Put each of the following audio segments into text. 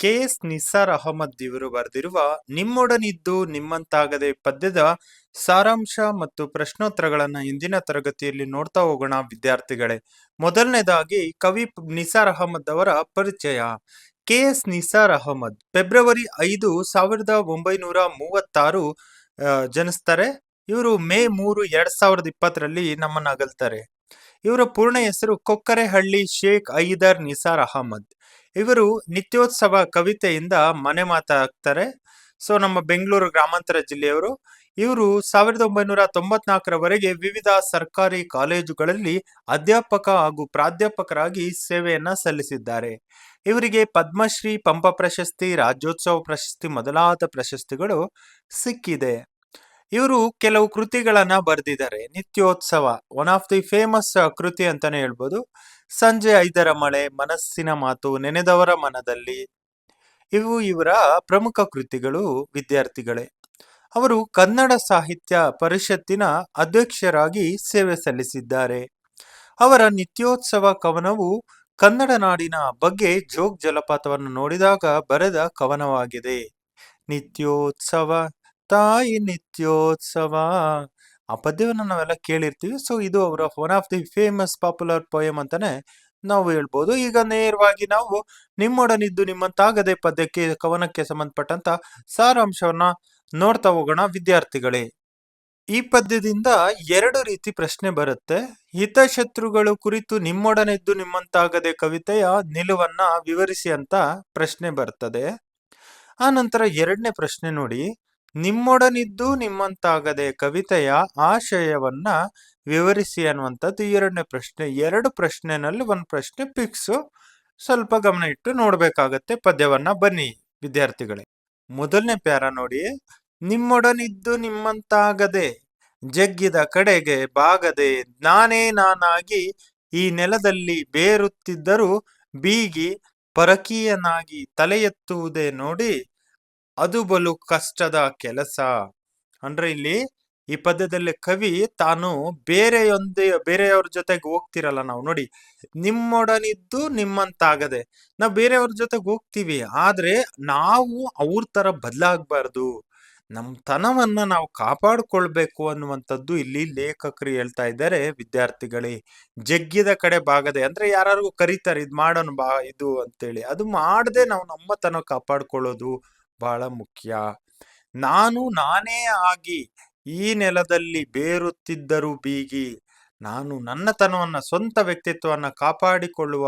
K S Nisar Ahmed ಇವರು ಬರೆದಿರುವ ನಿಮ್ಮೊಡನಿದ್ದು ನಿಮ್ಮಂತಾಗದೆ ಪದ್ಯದ ಸಾರಾಂಶ ಮತ್ತು ಪ್ರಶ್ನೋತ್ತರಗಳನ್ನ ಇಂದಿನ ತರಗತಿಯಲ್ಲಿ ನೋಡ್ತಾ ಹೋಗೋಣ ವಿದ್ಯಾರ್ಥಿಗಳೇ. ಮೊದಲನೇದಾಗಿ ಕವಿ ನಿಸಾರ್ ಅಹಮದ್ ಅವರ ಪರಿಚಯ. K S Nisar Ahmed February ಐದು ಸಾವಿರದ ಒಂಬೈನೂರ ಮೂವತ್ತಾರು ಜನಿಸ್ತಾರೆ. ಇವರು ಮೇ ಮೂರು ಎರಡ್ ಸಾವಿರದ ಇಪ್ಪತ್ತರಲ್ಲಿ ನಮ್ಮನ್ನ ಅಗಲ್ತಾರೆ. ಇವರ ಪೂರ್ಣ ಹೆಸರು ಕೊಕ್ಕರೆಹಳ್ಳಿ ಶೇಖ್ ಐದರ್ ನಿಸಾರ್ ಅಹಮದ್. ಇವರು ನಿತ್ಯೋತ್ಸವ ಕವಿತೆಯಿಂದ ಮನೆ ಮಾತಾಗ್ತಾರೆ ಸೊ, ನಮ್ಮ ಬೆಂಗಳೂರು ಗ್ರಾಮಾಂತರ ಜಿಲ್ಲೆಯವರು, ಇವರು ಸಾವಿರದ ಒಂಬೈನೂರ ತೊಂಬತ್ನಾಲ್ಕರವರೆಗೆ ವಿವಿಧ ಸರ್ಕಾರಿ ಕಾಲೇಜುಗಳಲ್ಲಿ ಅಧ್ಯಾಪಕ ಹಾಗೂ ಪ್ರಾಧ್ಯಾಪಕರಾಗಿ ಸೇವೆಯನ್ನು ಸಲ್ಲಿಸಿದ್ದಾರೆ. ಇವರಿಗೆ ಪದ್ಮಶ್ರೀ ಪಂಪ ಪ್ರಶಸ್ತಿ, ರಾಜ್ಯೋತ್ಸವ ಪ್ರಶಸ್ತಿ ಮೊದಲಾದ ಪ್ರಶಸ್ತಿಗಳು ಸಿಕ್ಕಿದೆ. ಇವರು ಕೆಲವು ಕೃತಿಗಳನ್ನ ಬರೆದಿದ್ದಾರೆ. ನಿತ್ಯೋತ್ಸವ ಒನ್ ಆಫ್ ದಿ ಫೇಮಸ್ ಕೃತಿ ಅಂತಾನೆ ಹೇಳ್ಬೋದು. ಸಂಜೆ ಐದರ ಮಳೆ, ಮನಸ್ಸಿನ ಮಾತು, ನೆನೆದವರ ಮನದಲ್ಲಿ. ಇವು ಇವರ ಪ್ರಮುಖ ಕೃತಿಗಳು, ವಿದ್ಯಾರ್ಥಿಗಳೇ. ಅವರು ಕನ್ನಡ ಸಾಹಿತ್ಯ ಪರಿಷತ್ತಿನ ಅಧ್ಯಕ್ಷರಾಗಿ ಸೇವೆ ಸಲ್ಲಿಸಿದ್ದಾರೆ. ಅವರ ನಿತ್ಯೋತ್ಸವ ಕವನವು ಕನ್ನಡ ನಾಡಿನ ಬಗ್ಗೆ ಜೋಗ್ ಜಲಪಾತವನ್ನು ನೋಡಿದಾಗ ಬರೆದ ಕವನವಾಗಿದೆ. ನಿತ್ಯೋತ್ಸವ ತಾಯಿ ನಿತ್ಯೋತ್ಸವ. ಆ ಪದ್ಯವನ್ನು ನಾವೆಲ್ಲ ಕೇಳಿರ್ತೀವಿ. ಸೊ ಇದು ಅವರ one of the famous popular poem ಅಂತಾನೆ ನಾವು ಹೇಳ್ಬೋದು. ಈಗ ನೇರವಾಗಿ ನಾವು ನಿಮ್ಮೊಡನಿದ್ದು ನಿಮ್ಮಂತಾಗದೆ ಪದ್ಯಕ್ಕೆ, ಕವನಕ್ಕೆ ಸಂಬಂಧಪಟ್ಟಂತ ಸಾರಾಂಶವನ್ನ ನೋಡ್ತಾ ಹೋಗೋಣ, ವಿದ್ಯಾರ್ಥಿಗಳೇ. ಈ ಪದ್ಯದಿಂದ ಎರಡು ರೀತಿ ಪ್ರಶ್ನೆ ಬರುತ್ತೆ. ಹಿತಶತ್ರುಗಳು ಕುರಿತು ನಿಮ್ಮೊಡನಿದ್ದು ನಿಮ್ಮಂತಾಗದೆ ಕವಿತೆಯ ನಿಲುವನ್ನ ವಿವರಿಸಿ ಅಂತ ಪ್ರಶ್ನೆ ಬರ್ತದೆ. ಆ ನಂತರ ಎರಡನೇ ಪ್ರಶ್ನೆ ನೋಡಿ. ನಿಮ್ಮೊಡನಿದ್ದು ನಿಮ್ಮಂತಾಗದೆ ಕವಿತೆಯ ಆಶಯವನ್ನ ವಿವರಿಸಿ ಅನ್ನುವಂಥದ್ದು ಎರಡನೇ ಪ್ರಶ್ನೆ. ಎರಡು ಪ್ರಶ್ನೆನಲ್ಲಿ ಒಂದು ಪ್ರಶ್ನೆ ಫಿಕ್ಸ್ ಸ್ವಲ್ಪ ಗಮನ ಇಟ್ಟು ನೋಡ್ಬೇಕಾಗತ್ತೆ. ಪದ್ಯವನ್ನ ಬನ್ನಿ ವಿದ್ಯಾರ್ಥಿಗಳೇ. ಮೊದಲನೇ ಪ್ಯಾರ ನೋಡಿ. ನಿಮ್ಮೊಡನಿದ್ದು ನಿಮ್ಮಂತಾಗದೆ, ಜಗ್ಗಿದ ಕಡೆಗೆ ಬಾಗದೆ, ನಾನೇ ನಾನಾಗಿ ಈ ನೆಲದಲ್ಲಿ ಬೇರುತ್ತಿದ್ದರೂ ಬೀಗಿ ಪರಕೀಯನಾಗಿ ತಲೆ ಎತ್ತುವುದೇ ನೋಡಿ ಅದು ಬಲು ಕಷ್ಟದ ಕೆಲಸ. ಅಂದ್ರೆ ಇಲ್ಲಿ ಈ ಪದ್ಯದಲ್ಲಿ ಕವಿ ತಾನು ಬೇರೆಯೊಂದೇ, ಬೇರೆಯವ್ರ ಜೊತೆಗೆ ಹೋಗ್ತಿರಲ್ಲ ನಾವು ನೋಡಿ. ನಿಮ್ಮೊಡನಿದ್ದು ನಿಮ್ಮಂತಾಗದೆ. ನಾವು ಬೇರೆಯವ್ರ ಜೊತೆಗೆ ಹೋಗ್ತೀವಿ. ಆದ್ರೆ ನಾವು ಅವ್ರ ತರ ಬದಲಾಗಬಾರ್ದು. ನಮ್ ತನವನ್ನ ನಾವು ಕಾಪಾಡ್ಕೊಳ್ಬೇಕು ಅನ್ನುವಂಥದ್ದು ಇಲ್ಲಿ ಲೇಖಕರು ಹೇಳ್ತಾ ಇದ್ದಾರೆ. ವಿದ್ಯಾರ್ಥಿಗಳೇ, ಜಗ್ಗಿದ ಕಡೆ ಬಾಗದೆ. ಅಂದ್ರೆ ಯಾರು ಕರೀತಾರೆ, ಇದು ಮಾಡೋಣ ಬಾ, ಇದು ಅಂತೇಳಿ. ಅದು ಮಾಡದೆ ನಾವು ನಮ್ಮ ತನ ಕಾಪಾಡ್ಕೊಳ್ಳೋದು. ಬಹಳ ಮುಖ್ಯ. ನಾನು ನಾನೇ ಆಗಿ ಈ ನೆಲದಲ್ಲಿ ಬೇರುತ್ತಿದ್ದರೂ ಬೀಗಿ, ನಾನು ನನ್ನತನವನ್ನು, ಸ್ವಂತ ವ್ಯಕ್ತಿತ್ವವನ್ನು ಕಾಪಾಡಿಕೊಳ್ಳುವ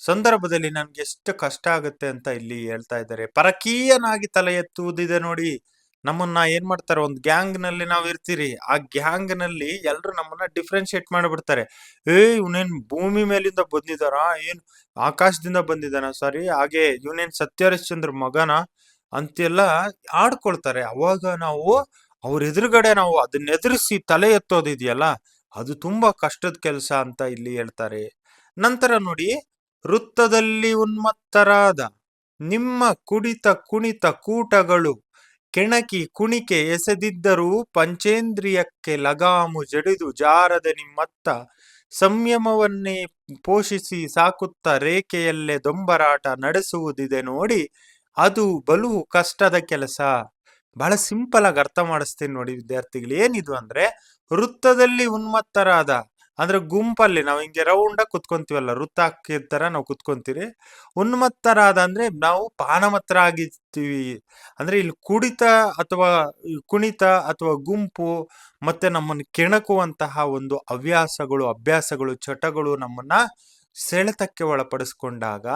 ಸಂದರ್ಭದಲ್ಲಿ ನನಗೆ ಎಷ್ಟು ಕಷ್ಟ ಆಗುತ್ತೆ ಅಂತ ಇಲ್ಲಿ ಹೇಳ್ತಾ ಇದ್ದಾರೆ. ಪರಕೀಯನಾಗಿ ತಲೆ ಎತ್ತುವುದಿದೆ ನೋಡಿ, ನಮ್ಮನ್ನ ಏನ್ ಮಾಡ್ತಾರೆ, ಒಂದು ಗ್ಯಾಂಗ್ನಲ್ಲಿ ನಾವ್ ಇರ್ತೀರಿ, ಆ ಗ್ಯಾಂಗ್ನಲ್ಲಿ ಎಲ್ರು ನಮ್ಮನ್ನ ಡಿಫ್ರೆನ್ಶಿಯೇಟ್ ಮಾಡಿಬಿಡ್ತಾರೆ. ಏ ಇವನೇನ್ ಭೂಮಿ ಮೇಲಿಂದ ಬಂದಿದಾರ ಏನ್ ಆಕಾಶದಿಂದ ಬಂದಿದಾನ ಸಾರಿ, ಹಾಗೆ ಇವನೇನ್ ಸತ್ಯಹರಿಶ್ಚಂದ್ರ ಮಗನ ಅಂತೆಲ್ಲ ಆಡ್ಕೊಳ್ತಾರೆ. ಅವಾಗ ನಾವು ಅವ್ರ ಎದುರುಗಡೆ ನಾವು ಅದನ್ನ ಎದುರಿಸಿ ತಲೆ ಎತ್ತೋದಿದೆಯಲ್ಲ ಅದು ತುಂಬಾ ಕಷ್ಟದ ಕೆಲಸ ಅಂತ ಇಲ್ಲಿ ಹೇಳ್ತಾರೆ. ನಂತರ ನೋಡಿ, ವೃತ್ತದಲ್ಲಿ ಉನ್ಮತ್ತರಾದ ನಿಮ್ಮ ಕುಡಿತ ಕುಣಿತ ಕೂಟಗಳು, ಕೆಣಕಿ ಕುಣಿಕೆ ಎಸೆದಿದ್ದರೂ ಪಂಚೇಂದ್ರಿಯಕ್ಕೆ ಲಗಾಮು ಜಡಿದು ಜಾರದ ನಿಮ್ಮತ್ತ ಸಂಯಮವನ್ನೇ ಪೋಷಿಸಿ ಸಾಕುತ್ತ ರೇಖೆಯಲ್ಲೇ ದೊಂಬರಾಟ ನಡೆಸುವುದಿದೆ ನೋಡಿ ಅದು ಬಲು ಕಷ್ಟದ ಕೆಲಸ. ಬಹಳ ಸಿಂಪಲ್ ಆಗಿ ಅರ್ಥ ಮಾಡಿಸ್ತೀನಿ ನೋಡಿ ವಿದ್ಯಾರ್ಥಿಗಳು. ಏನಿದು ಅಂದ್ರೆ ವೃತ್ತದಲ್ಲಿ ಉನ್ಮತ್ತರಾದ, ಅಂದ್ರೆ ಗುಂಪಲ್ಲಿ ನಾವು ಹಿಂಗೆ ರೌಂಡ್ ಆಗಿ ಕುತ್ಕೊಂತೀವಲ್ಲ, ವೃತ್ತ ಹಾಕಿರ್ತಾರ ನಾವು ಕುತ್ಕೊಂತೀರಿ. ಉನ್ಮತ್ತರಾದ ಅಂದ್ರೆ ನಾವು ಪಾನಮತ್ರ ಆಗಿರ್ತೀವಿ ಅಂದ್ರೆ ಇಲ್ಲಿ ಕುಡಿತ ಅಥವಾ ಕುಣಿತ ಅಥವಾ ಗುಂಪು ಮತ್ತೆ ನಮ್ಮನ್ನು ಕೆಣಕುವಂತಹ ಒಂದು ಹವ್ಯಾಸಗಳು, ಅಭ್ಯಾಸಗಳು, ಚಟಗಳು ನಮ್ಮನ್ನ ಸೆಳೆತಕ್ಕೆ ಒಳಪಡಿಸ್ಕೊಂಡಾಗ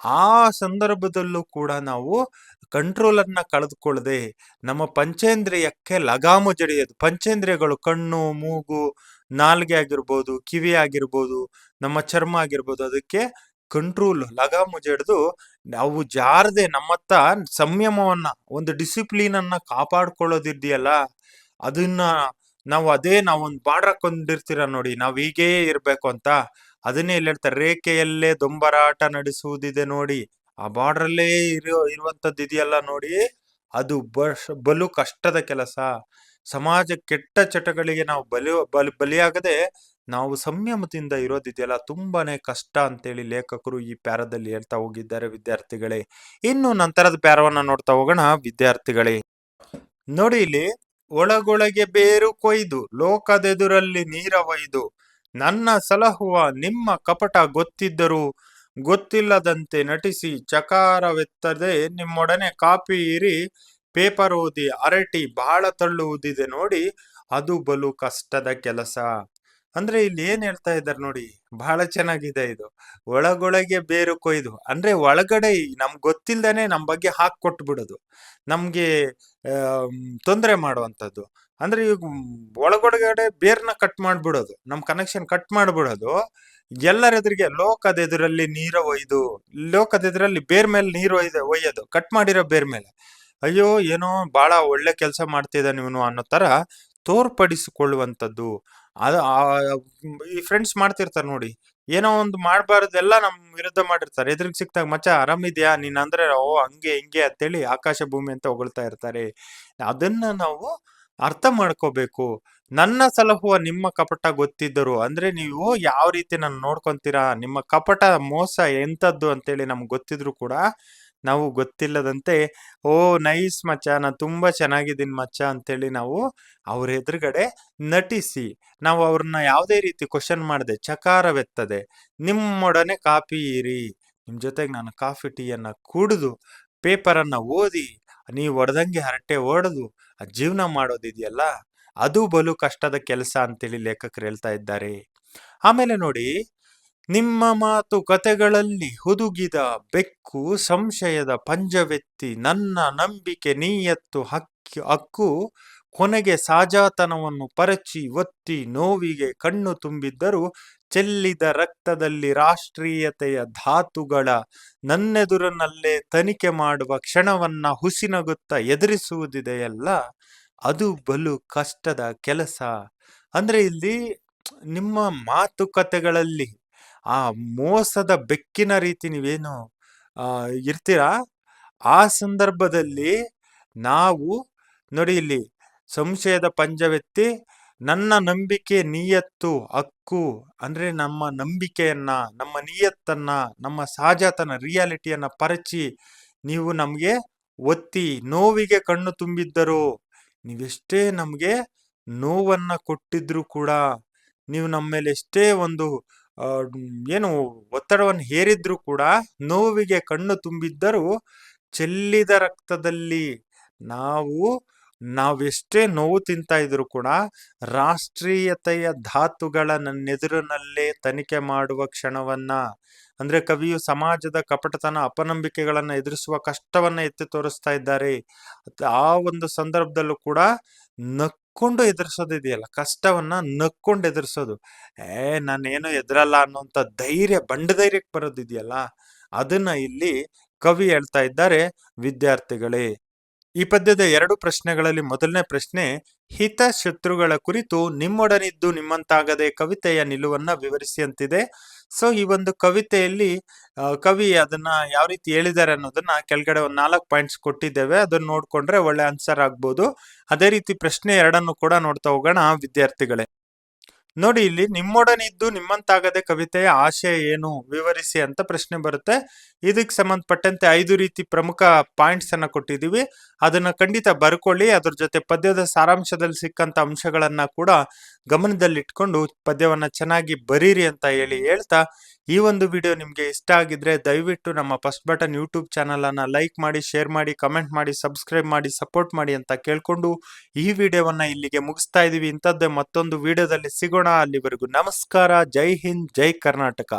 ಆ ಸಂದರ್ಭದಲ್ಲೂ ಕೂಡ ನಾವು ಕಂಟ್ರೋಲನ್ನು ಕಳೆದುಕೊಳ್ಳದೆ ನಮ್ಮ ಪಂಚೇಂದ್ರಿಯಕ್ಕೆ ಲಗಾಮು ಜಡಿಯೋದು. ಪಂಚೇಂದ್ರಿಯಗಳು ಕಣ್ಣು, ಮೂಗು, ನಾಲ್ಗೆ ಆಗಿರ್ಬೋದು, ಕಿವಿ ಆಗಿರ್ಬೋದು, ನಮ್ಮ ಚರ್ಮ ಆಗಿರ್ಬೋದು, ಅದಕ್ಕೆ ಕಂಟ್ರೋಲ್ ಲಗಾಮು ಜಡಿದು ನಾವು ಜಾರದೆ ನಮ್ಮತ್ತ ಸಂಯಮವನ್ನ, ಒಂದು ಡಿಸಿಪ್ಲಿನ್ ಅನ್ನ ಕಾಪಾಡ್ಕೊಳ್ಳೋದಿದೆಯಲ್ಲ, ಅದನ್ನ ನಾವು ಅದೇ ನಾವೊಂದು ಹಾಕೊಂಡಿರ್ತೀರ ನೋಡಿ ನಾವು ಹೀಗೇ ಇರಬೇಕು ಅಂತ ಅದನ್ನೇ ಇಲ್ಲಿ ಹೇಳ್ತಾರೆ, ರೇಖೆಯಲ್ಲೇ ದೊಂಬರಾಟ ನಡೆಸುವುದಿದೆ ನೋಡಿ, ಆ ಬಾರ್ಡರ್ ಅಲ್ಲೇ ಇರೋ ಇರುವಂತದ್ದು ಇದೆಯಲ್ಲ ನೋಡಿ, ಅದು ಬಲು ಕಷ್ಟದ ಕೆಲಸ. ಸಮಾಜ ಕೆಟ್ಟ ಚಟಗಳಿಗೆ ನಾವು ಬಲಿ, ಬಲಿಯಾಗದೆ ನಾವು ಸಂಯಮದಿಂದ ಇರೋದಿದೆಯಲ್ಲ, ತುಂಬಾನೇ ಕಷ್ಟ ಅಂತೇಳಿ ಲೇಖಕರು ಈ ಪ್ಯಾರದಲ್ಲಿ ಹೇಳ್ತಾ ಹೋಗಿದ್ದಾರೆ ವಿದ್ಯಾರ್ಥಿಗಳೇ. ಇನ್ನು ನಂತರದ ಪ್ಯಾರವನ್ನ ನೋಡ್ತಾ ಹೋಗೋಣ, ವಿದ್ಯಾರ್ಥಿಗಳೇ. ನೋಡಿ ಇಲ್ಲಿ, ಒಳಗೊಳಗೆ ಬೇರು ಕೊಯ್ದು, ಲೋಕದೆದುರಲ್ಲಿ ನೀರ ಒಯ್ದು ನನ್ನ ಸಲಹುವ ನಿಮ್ಮ ಕಪಟ ಗೊತ್ತಿದ್ದರೂ ಗೊತ್ತಿಲ್ಲದಂತೆ ನಟಿಸಿ ಚಕಾರವೆತ್ತದೆ ನಿಮ್ಮೊಡನೆ ಕಾಪಿ ಇರಿ, ಪೇಪರ್ ಓದಿ ಅರಟಿ ಬಹಳ ತಳ್ಳುವುದಿದೆ ನೋಡಿ, ಅದು ಬಲು ಕಷ್ಟದ ಕೆಲಸ. ಅಂದ್ರೆ ಇಲ್ಲಿ ಏನ್ ಹೇಳ್ತಾ ಇದ್ದಾರೆ ನೋಡಿ ಬಹಳ ಚೆನ್ನಾಗಿದೆ ಇದು. ಒಳಗೊಳಗೆ ಬೇರು ಕೊಯ್ದು, ಅಂದ್ರೆ ಒಳಗಡೆ ನಮ್ ಗೊತ್ತಿಲ್ದೇನೆ ನಮ್ ಬಗ್ಗೆ ಹಾಕ್ ಕೊಟ್ಬಿಡೋದು ನಮ್ಗೆ ತೊಂದರೆ ಮಾಡುವಂತದ್ದು ಅಂದ್ರೆ ಈಗ ಒಳಗೊಳಗಡೆ ಬೇರ್ನ ಕಟ್ ಮಾಡ್ಬಿಡೋದು ನಮ್ಮ ಕನೆಕ್ಷನ್ ಕಟ್ ಮಾಡ್ಬಿಡೋದು. ಲೋಕದ ಎದುರಲ್ಲಿ ನೀರ ಒಯ್ದು, ಲೋಕದ ಎದುರಲ್ಲಿ ಬೇರ್ ಮೇಲೆ ನೀರು ಒಯ್ದು, ಒಯ್ಯೋದು ಕಟ್ ಮಾಡಿರೋ ಬೇರ್ ಮೇಲೆ. ಅಯ್ಯೋ, ಏನೋ ಬಹಳ ಒಳ್ಳೆ ಕೆಲಸ ಮಾಡ್ತಿದ್ದಾನೆ ಇವನು ಅನ್ನೋ ತರ ತೋರ್ಪಡಿಸಿಕೊಳ್ಳುವಂಥದ್ದು. ಅದು ಈ ಫ್ರೆಂಡ್ಸ್ ಮಾಡ್ತಿರ್ತಾರೆ ನೋಡಿ. ಏನೋ ಒಂದು ಮಾಡಬಾರ್ದೆಲ್ಲ ನಮ್ಮ ವಿರುದ್ಧ ಮಾಡಿರ್ತಾರೆ. ಎದುರಿಗೆ ಸಿಕ್ತಾಗ ಮಚ್ಚ ಆರಾಮಿದ್ಯಾ ನೀನ್ ಅಂದ್ರೆ, ಓ, ಹಂಗೆ, ಹಿಂಗೆ ಅಂತೇಳಿ ಆಕಾಶ ಭೂಮಿ ಅಂತ ಹೊಗಳ್ತಾ ಇರ್ತಾರೆ. ಅದನ್ನ ನಾವು ಅರ್ಥ ಮಾಡ್ಕೋಬೇಕು. ನನ್ನ ಸಲಹುವ ನಿಮ್ಮ ಕಪಟ ಗೊತ್ತಿದ್ದರು, ಅಂದ್ರೆ ನೀವು ಯಾವ ರೀತಿ ನನ್ನ ನೋಡ್ಕೊಂತೀರಾ, ನಿಮ್ಮ ಕಪಟ ಮೋಸ ಎಂತದ್ದು ಅಂತೇಳಿ ನಮ್ಗೆ ಗೊತ್ತಿದ್ರು ಕೂಡ ನಾವು ಗೊತ್ತಿಲ್ಲದಂತೆ, ಓ, ನೈಸ್ ಮಚ್ಚ, ನಾನು ತುಂಬ ಚೆನ್ನಾಗಿದ್ದೀನಿ ಮಚ್ಚ ಅಂತೇಳಿ ನಾವು ಅವ್ರ ಎದುರುಗಡೆ ನಟಿಸಿ, ನಾವು ಅವ್ರನ್ನ ಯಾವುದೇ ರೀತಿ ಕ್ವಶನ್ ಮಾಡಿದೆ ಚಕಾರವೆತ್ತದೆ, ನಿಮ್ಮೊಡನೆ ಕಾಫಿ ಇರಿ ನಿಮ್ಮ ಜೊತೆಗೆ ನಾನು ಕಾಫಿ ಟೀಯನ್ನು ಕುಡಿದು, ಪೇಪರನ್ನು ಓದಿ, ನೀವು ಹೊಡೆದಂಗೆ ಹರಟೆ ಹೊಡೆದು ಜೀವನ ಮಾಡೋದಿದೆಯಲ್ಲ, ಅದು ಬಲು ಕಷ್ಟದ ಕೆಲಸ ಅಂತೇಳಿ ಲೇಖಕರು ಹೇಳ್ತಾ ಇದ್ದಾರೆ. ಆಮೇಲೆ ನೋಡಿ, ನಿಮ್ಮ ಮಾತು ಕತೆಗಳಲ್ಲಿ ಹುದುಗಿದ ಬೆಕ್ಕು, ಸಂಶಯದ ಪಂಜವೆತ್ತಿ ನನ್ನ ನಂಬಿಕೆ ನೀಯತ್ತು ಹಕ್ಕಿ, ಹಕ್ಕು ಕೊನೆಗೆ ಸಾಜಾತನವನ್ನು ಪರಚಿ ಒತ್ತಿ ನೋವಿಗೆ ಕಣ್ಣು ತುಂಬಿದ್ದರೂ ಚೆಲ್ಲಿದ ರಕ್ತದಲ್ಲಿ ರಾಷ್ಟ್ರೀಯತೆಯ ಧಾತುಗಳ ನನ್ನೆದುರಿನಲ್ಲೇ ತನಿಖೆ ಮಾಡುವ ಕ್ಷಣವನ್ನ ಹುಸಿನಗುತ್ತ ಎದುರಿಸುವುದಿದೆಯಲ್ಲ? ಅದು ಬಲು ಕಷ್ಟದ ಕೆಲಸ. ಅಂದ್ರೆ ಇಲ್ಲಿ ನಿಮ್ಮ ಮಾತುಕತೆಗಳಲ್ಲಿ ಆ ಮೋಸದ ಬೆಕ್ಕಿನ ರೀತಿ ನೀವೇನು ಇರ್ತೀರಾ? ಆ ಸಂದರ್ಭದಲ್ಲಿ ನಾವು ನೋಡಿ ಇಲ್ಲಿ ಸಂಶಯದ ಪಂಜವೆತ್ತಿ, ನನ್ನ ನಂಬಿಕೆ ನಿಯತ್ತು, ಹಕ್ಕು ಅಂದ್ರೆ ನಮ್ಮ ನಂಬಿಕೆಯನ್ನ, ನಮ್ಮ ನಿಯತ್ತನ್ನ, ನಮ್ಮ ಸಹಜತನ ರಿಯಾಲಿಟಿಯನ್ನು ಪರಚಿ, ನೀವು ನಮಗೆ ಒತ್ತಿ ನೋವಿಗೆ ಕಣ್ಣು ತುಂಬಿದ್ದರು. ನೀವೆಷ್ಟೇ ನಮಗೆ ನೋವನ್ನ ಕೊಟ್ಟಿದ್ರು ಕೂಡ, ನೀವು ನಮ್ಮ ಮೇಲೆ ಎಷ್ಟೇ ಒಂದು ಏನು ಒತ್ತಡವನ್ನು ಹೇರಿದ್ರೂ ಕೂಡ ನೋವಿಗೆ ಕಣ್ಣು ತುಂಬಿದ್ದರೂ ಚೆಲ್ಲಿದ ರಕ್ತದಲ್ಲಿ ನಾವು ನಾವೆಷ್ಟೇ ನೋವು ತಿಂತಾ ಇದ್ರು ಕೂಡ ರಾಷ್ಟ್ರೀಯತೆಯ ಧಾತುಗಳ ನನ್ನೆದುರಿನಲ್ಲೇ ತನಿಖೆ ಮಾಡುವ ಕ್ಷಣವನ್ನ, ಅಂದ್ರೆ ಕವಿಯು ಸಮಾಜದ ಕಪಟತನ, ಅಪನಂಬಿಕೆಗಳನ್ನ ಎದುರಿಸುವ ಕಷ್ಟವನ್ನ ಎತ್ತಿ ತೋರಿಸ್ತಾ ಇದ್ದಾರೆ. ಆ ಒಂದು ಸಂದರ್ಭದಲ್ಲೂ ಕೂಡ ನಕ್ಕೊಂಡು ಎದುರಿಸೋದಿದೆಯಲ್ಲ ಕಷ್ಟವನ್ನ ನಕ್ಕೊಂಡು ಎದುರಿಸೋದು. ಏ, ನಾನೇನು ಎದುರಲ್ಲ ಅನ್ನೋಂಥ ಧೈರ್ಯ, ಬಂಡ ಧೈರ್ಯಕ್ಕೆ ಬರೋದಿದೆಯಲ್ಲ, ಅದನ್ನ ಇಲ್ಲಿ ಕವಿ ಹೇಳ್ತಾ ಇದ್ದಾರೆ. ವಿದ್ಯಾರ್ಥಿಗಳೇ ಈ ಪದ್ಯದ ಎರಡು ಪ್ರಶ್ನೆಗಳಲ್ಲಿ ಮೊದಲನೇ ಪ್ರಶ್ನೆ, ಹಿತ ಶತ್ರುಗಳ ಕುರಿತು ನಿಮ್ಮೊಡನಿದ್ದು ನಿಮ್ಮಂತಾಗದೆ ಕವಿತೆಯ ನಿಲುವನ್ನ ವಿವರಿಸಿ ಅಂತಿದೆ ಸೊ ಈ ಒಂದು ಕವಿತೆಯಲ್ಲಿ ಕವಿ ಅದನ್ನ ಯಾವ ರೀತಿ ಹೇಳಿದ್ದಾರೆ ಅನ್ನೋದನ್ನ ಕೆಳಗಡೆ ಒಂದು ನಾಲ್ಕು ಪಾಯಿಂಟ್ಸ್ ಕೊಟ್ಟಿದ್ದೇವೆ. ಅದನ್ನ ನೋಡ್ಕೊಂಡ್ರೆ ಒಳ್ಳೆ ಆನ್ಸರ್ ಆಗ್ಬೋದು. ಅದೇ ರೀತಿ ಪ್ರಶ್ನೆ ಎರಡನ್ನು ಕೂಡ ನೋಡ್ತಾ ಹೋಗೋಣ, ವಿದ್ಯಾರ್ಥಿಗಳೇ. ನೋಡಿ, ಇಲ್ಲಿ ನಿಮ್ಮೊಡನಿದ್ದು ನಿಮ್ಮಂತಾಗದೆ ಕವಿತೆಯ ಆಶಯ ಏನು? ವಿವರಿಸಿ ಅಂತ ಪ್ರಶ್ನೆ ಬರುತ್ತೆ. ಇದಕ್ಕೆ ಸಂಬಂಧಪಟ್ಟಂತೆ ಐದು ರೀತಿ ಪ್ರಮುಖ ಪಾಯಿಂಟ್ಸ್ ಅನ್ನ ಕೊಟ್ಟಿದ್ದೀವಿ. ಅದನ್ನ ಖಂಡಿತ ಬರ್ಕೊಳ್ಳಿ. ಅದ್ರ ಜೊತೆ ಪದ್ಯದ ಸಾರಾಂಶದಲ್ಲಿ ಸಿಕ್ಕಂತ ಅಂಶಗಳನ್ನ ಕೂಡ ಗಮನದಲ್ಲಿಟ್ಕೊಂಡು ಪದ್ಯವನ್ನ ಚೆನ್ನಾಗಿ ಬರೀರಿ ಅಂತ ಹೇಳಿ ಹೇಳ್ತಾ, ಈ ಒಂದು ವಿಡಿಯೋ ನಿಮ್ಗೆ ಇಷ್ಟ ಆಗಿದ್ರೆ ದಯವಿಟ್ಟು ನಮ್ಮ ಫಸ್ಟ್ ಬಟನ್ ಯೂಟ್ಯೂಬ್ ಚಾನಲ್ ಅನ್ನ ಲೈಕ್ ಮಾಡಿ ಶೇರ್ ಮಾಡಿ ಕಮೆಂಟ್ ಮಾಡಿ ಸಬ್ಸ್ಕ್ರೈಬ್ ಮಾಡಿ ಸಪೋರ್ಟ್ ಮಾಡಿ ಅಂತ ಕೇಳ್ಕೊಂಡು ಈ ವಿಡಿಯೋವನ್ನ ಇಲ್ಲಿಗೆ ಮುಗಿಸ್ತಾ ಇದೀವಿ. ಇಂಥದ್ದೇ ಮತ್ತೊಂದು ವಿಡಿಯೋದಲ್ಲಿ ಸಿಗೋಣ ಅಲ್ಲಿವರೆಗೂ. ನಮಸ್ಕಾರ. ಜೈ ಹಿಂದ್ ಜೈ ಕರ್ನಾಟಕ.